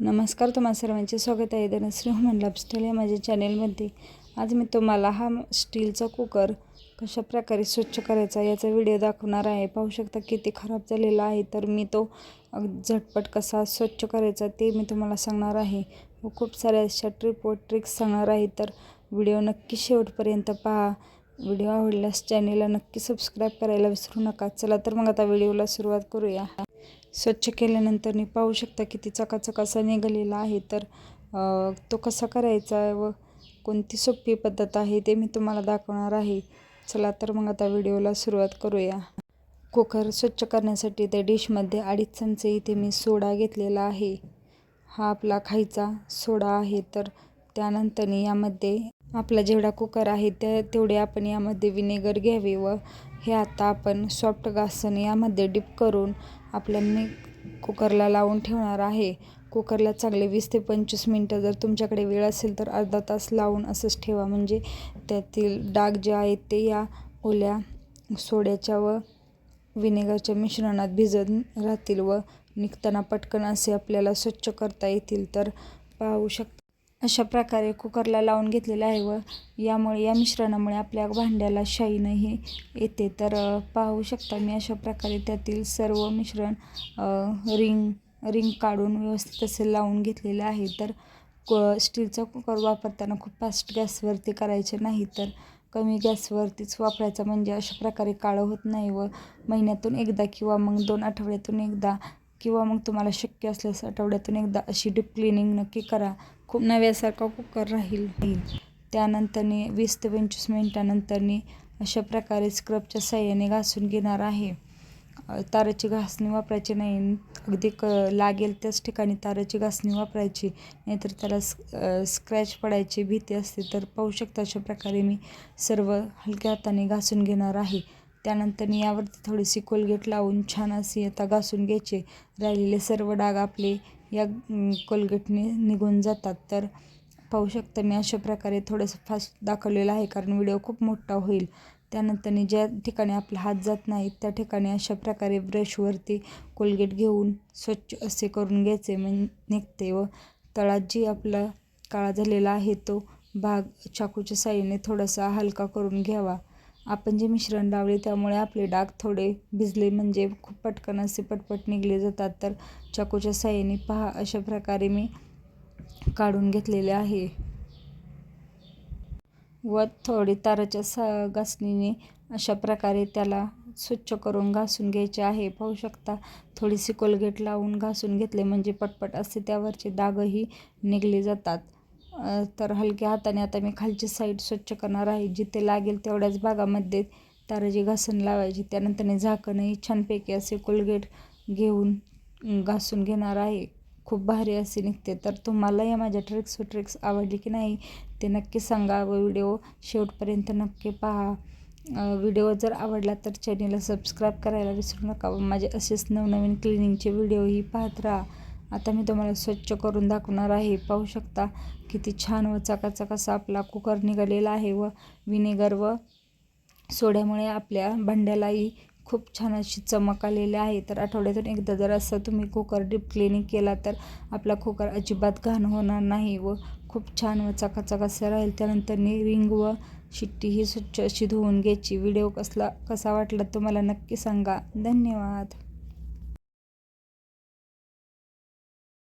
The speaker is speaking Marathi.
नमस्कार तुम्हा सर्वांचे स्वागत आहे. धनश्री ह्युमन लाईफस्टाईल या माझ्या चॅनेलमध्ये आज मी तुम्हाला हा स्टीलचा कुकर कशा प्रकारे स्वच्छ करायचा याचा व्हिडिओ दाखवणार आहे. पाहू शकता किती खराब झालेला आहे तर मी तो झटपट कसा स्वच्छ करायचा ते मी तुम्हाला सांगणार आहे. व खूप साऱ्या अशा ट्रिप व ट्रिक्स सांगणार आहे तर व्हिडिओ नक्की शेवटपर्यंत पहा. व्हिडिओ आवडल्यास चॅनेलला नक्की सबस्क्राईब करायला विसरू नका. चला तर मग आता व्हिडिओला सुरुवात करूया. स्वच्छ केल्यानंतर मी पाहू शकता किती चकाचक असा निघालेला आहे. तर तो कसा करायचा व कोणती सोपी पद्धत आहे ते मी तुम्हाला दाखवणार आहे. चला तर मग आता व्हिडिओला सुरुवात करूया. कुकर स्वच्छ करण्यासाठी त्या डिशमध्ये अडीच चमचे इथे मी सोडा घेतलेला आहे. हा आपला खायचा सोडा आहे. तर त्यानंतर यामध्ये आपला जेवढा कुकर आहे त्या तेवढे आपण यामध्ये विनेगर घ्यावे व हे आता आपण सॉफ्ट घासून यामध्ये डिप करून आपल्या मी कुकरला लावून ठेवणार आहे. कुकरला चांगले वीस ते पंचवीस मिनटं जर तुमच्याकडे वेळ असेल तर अर्धा तास लावून असंच ठेवा. म्हणजे त्यातील डाग जे आहेत ते या ओल्या सोड्याच्या व विनेगरच्या मिश्रणात भिजत राहतील व निघताना पटकन असे आपल्याला स्वच्छ करता येतील. तर पाहू शकता अशा प्रकारे कुकरला लावून घेतलेलं आहे व यामुळे या मिश्रणामुळे आपल्या भांड्याला शाईनही येते. तर पाहू शकता मी अशा प्रकारे त्यातील सर्व मिश्रण रिंग रिंग काढून व्यवस्थित असे लावून घेतलेलं आहे. तर क स्टीलचा कुकर वापरताना खूप फास्ट गॅसवरती करायचे नाही. तर कमी गॅसवरतीच वापरायचा म्हणजे अशा प्रकारे काळं होत नाही व महिन्यातून एकदा किंवा मग दोन आठवड्यातून एकदा किंवा मग तुम्हाला शक्य असल्यास आठवड्यातून एकदा अशी डीप क्लिनिंग नक्की करा. खूप नव्यासारखा कुकर राहील. त्यानंतरने वीस ते पंचवीस मिनटानंतरनी अशा प्रकारे स्क्रबच्या साह्याने घासून घेणार आहे. ताराची घासणी वापरायची नाही. अगदी क लागेल त्याच ठिकाणी ताराची घासणी वापरायची. नाहीतर त्याला स्क्रॅच पडायची भीती असते. तर पाहू शकता अशा प्रकारे मी सर्व हलक्या हाताने घासून घेणार आहे. त्यानंतर यावरती थोडीशी कोलगेट लावून छान असे आता घासून घ्यायचे. राहिलेले सर्व डाग आपले या कोलगेटने निघून जातात. तर पाहू शकता मी अशा प्रकारे थोडंसं फास्ट दाखवलेलं आहे कारण व्हिडिओ खूप मोठा होईल. त्यानंतर ज्या ठिकाणी आपला हात जात नाही त्या ठिकाणी अशा प्रकारे ब्रशवरती कोलगेट घेऊन स्वच्छ असे करून घ्यायचे म्हणजे निघते व तळात जी आपला काळा झालेला आहे तो भाग चाकूच्या साहाय्याने थोडासा हलका करून घ्यावा. आपण जे मिश्रण लावले त्यामुळे आपले डाग थोडे भिजले म्हणजे खूप पटकन असे पटपट निघले जातात. तर चाकूच्या साह्याने पहा अशा प्रकारे मी काढून घेतलेले आहे. व थोडी ताराच्या सा घासणीने अशा प्रकारे त्याला स्वच्छ करून घासून घ्यायचे आहे. पाहू शकता थोडीशी कोलगेट लावून घासून घेतले म्हणजे पटपट असे त्यावरचे डागही निघले जातात. तर हलक्या हाताने आता मी खालची साईड स्वच्छ करणार आहे. जिथे लागेल तेवढ्याच भागामध्ये ताराची घासून लावायची. त्यानंतर झाकणही छानपैकी असे कोलगेट घेऊन घासून घेणार आहे. खूप भारी असे निघते. तर तुम्हाला या माझ्या ट्रिक्स व ट्रिक्स आवडली की नाही ते नक्की सांगा व व्हिडिओ शेवटपर्यंत नक्की पहा. व्हिडिओ जर आवडला तर चॅनेलला सबस्क्राईब करायला विसरू नका व माझे असेच नवनवीन क्लिनिंगचे व्हिडिओही पाहत राहा. आता मी तुम्हाला स्वच्छ करून दाखवणार आहे. पाहू शकता किती छान व चकाचक असा आपला कुकर निघालेला आहे व विनेगर व सोड्यामुळे आपल्या भांड्यालाही खूप छान अशी चमक आलेली आहे. तर आठवड्यातून एकदा जर असं तुम्ही कुकर डीप क्लिनिंग केला तर आपला कुकर अजिबात घाण होणार नाही व खूप छान व चकाचक असं राहील. त्यानंतर रिंग व शिट्टी ही स्वच्छ अशी धुवून घ्यायची. व्हिडिओ कसला कसा वाटला तुम्हाला नक्की सांगा. धन्यवाद.